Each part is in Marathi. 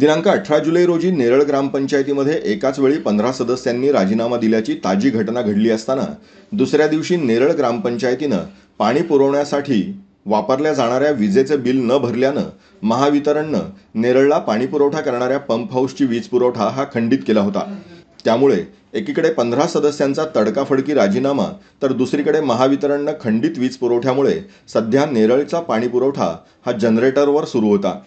दिनांक अठरा जुलै रोजी नेरळ ग्रामपंचायतीमध्ये एकाच वेळी पंधरा सदस्यांनी राजीनामा दिल्याची ताजी घटना घडली असताना दुसऱ्या दिवशी नेरळ ग्रामपंचायतीनं पाणी पुरवण्यासाठी वापरल्या जाणाऱ्या विजेचे बिल न भरल्यानं महावितरणनं नेरळला पाणी पुरवठा करणाऱ्या पंप हाऊसची वीज पुरवठा हा खंडित केला होता. त्यामुळे एकीकडे पंधरा सदस्यांचा तडकाफडकी राजीनामा तर दुसरीकडे महावितरणनं खंडित वीज पुरवठ्यामुळे सध्या नेरळचा पाणीपुरवठा हा जनरेटरवर सुरू होता.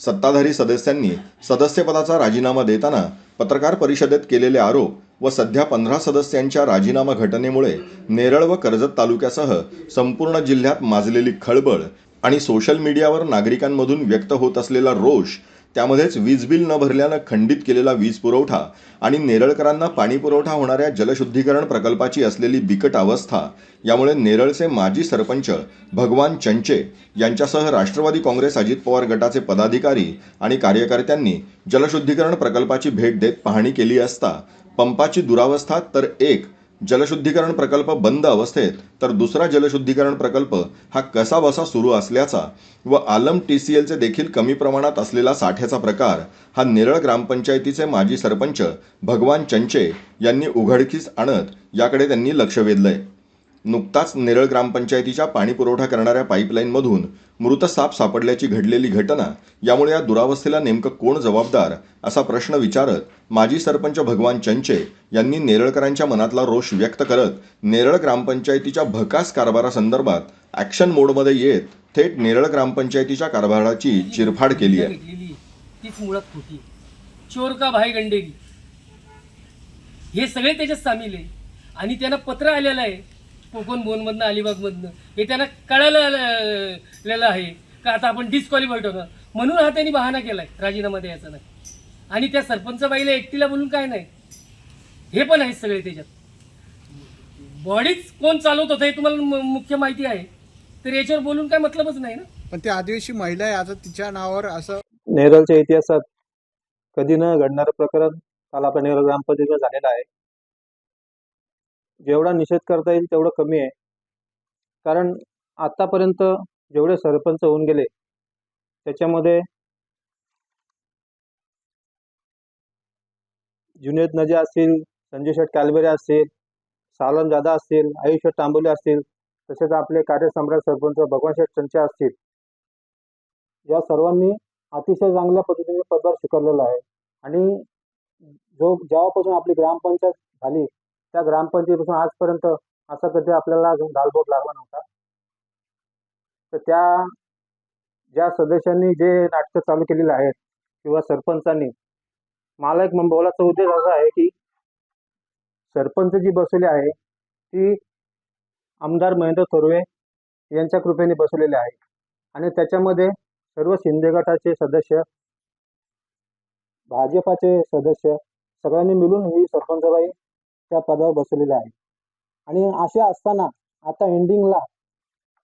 सत्ताधारी सदस्यांनी सदस्यपदाचा राजीनामा देताना पत्रकार परिषदेत केलेले आरोप व सध्या पंधरा सदस्यांच्या राजीनामा घटनेमुळे नेरळ व कर्जत तालुक्यासह संपूर्ण जिल्ह्यात माजलेली खळबळ आणि सोशल मीडियावर नागरिकांमधून व्यक्त होत असलेला रोष त्यामध्येच वीज बिल न भरल्यानं खंडित केलेला वीज पुरवठा आणि नेरळकरांना पाणी पुरवठा होणाऱ्या जलशुद्धीकरण प्रकल्पाची असलेली बिकट अवस्था यामुळे नेरळचे माजी सरपंच भगवान चंचे यांच्यासह राष्ट्रवादी काँग्रेस अजित पवार गटाचे पदाधिकारी आणि कार्यकर्त्यांनी जलशुद्धीकरण प्रकल्पाची भेट देत पाहणी केली असता पंपाची दुरावस्था तर एक जलशुद्धीकरण प्रकल्प बंद अवस्थेत तर दुसरा जलशुद्धीकरण प्रकल्प हा कसाबसा सुरू असल्याचा व आलम टी सी एलचे देखील कमी प्रमाणात असलेला साठ्याचा प्रकार हा नेरळ ग्रामपंचायतीचे माजी सरपंच भगवान चंचे यांनी उघडकीस आणत याकडे त्यांनी लक्ष वेधलंय. नुकताच नेरळ ग्रामपंचायतीच्या पाणी पुरवठा करणाऱ्या पाईपलाईनमधून मृत साप सापडल्याची घडलेली घटना यामुळे या दुरावस्थेला नेमकं कोण जबाबदार असा प्रश्न विचारत माजी सरपंच भगवान चंचे यांनी नेरळकरांच्या मनातला रोष व्यक्त करत नेरळ ग्रामपंचायतीच्या भकास कारभारासंदर्भात ॲक्शन मोडमध्ये येत थेट नेरळ ग्रामपंचायतीच्या कारभाराची चिरफाड केली आहे. तीच मुळात चोर का भाई गंडेगी हे सगळे त्याच्यात सामील आहे. आणि त्यांना पत्र आलेलं आहे कोकण बोनमधनं अलिबागमधनं. हे त्यांना कळायला आहे. का आता आपण डिस्क्वालिफाईड होणार म्हणून हा त्यांनी बहाणा केलाय राजीनामा द्यायचा नाही. आणि त्या सरपंच बाईला एकटीला बोलून काय नाही? हे पण आहेत सगळे त्याच्यात. बॉडीच कोण चालवत होतं हे तुम्हाला मुख्य माहिती आहे. तर याच्यावर बोलून काय मतलबच नाही ना? पण ती आदिवासी महिला आहे आता तिच्या नावावर असं नेरळच्या इतिहासात कधी न घडणारं प्रकरण काल आपल्या नेरळ ग्रामपंचायतीवर झालेलं आहे. जेवढा निषेध करता येईल तेवढं कमी आहे. कारण आतापर्यंत जेवढे सरपंच होऊन गेले त्याच्यामध्ये जुनेद नजे असतील संजय शेठ कालबेरे असतील सालन जादा असतील आयुष्य तांबोले असतील तसेच आपले कार्यसम्राट सरपंच भगवान शेठ चंचा असतील. या सर्वांनी अतिशय चांगल्या पद्धतीने पदभार स्वीकारलेला आहे. आणि जो जेव्हापासून आपली ग्रामपंचायत झाली त्या ग्रामपंचायतीपासून आजपर्यंत असा कधी आपल्याला अजून गालबोट लागला नव्हता. तर त्या ज्या सदस्यांनी जे नाटकं चालू केलेली आहेत किंवा सरपंचांनी मला एक बोलायचा उद्देश असा आहे की सरपंच जी बसवली आहे ती आमदार महेंद्र थोरवे यांच्या कृपेने बसवलेली आहे. आणि त्याच्यामध्ये सर्व शिंदे गटाचे सदस्य भाजपाचे सदस्य सगळ्यांनी मिळून ही सरपंचबाई त्या पदावर बसवलेली आहे आणि असे असताना आता एंडिंगला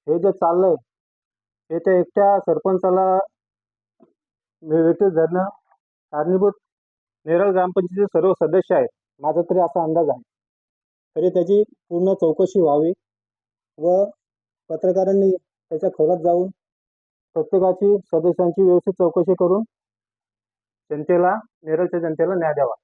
हे जे चाललंय हे त्या एकट्या सरपंचाला वेटीस धरणं कारणीभूत नेरळ ग्रामपंचायतीचे सर्व सदस्य आहेत. माझा तरी असा अंदाज आहे. तरी त्याची पूर्ण चौकशी व्हावी व पत्रकारांनी त्याच्या खोलात जाऊन प्रत्येकाची सदस्यांची व्यवस्थित चौकशी करून जनतेला नेरळच्या जनतेला न्याय द्यावा.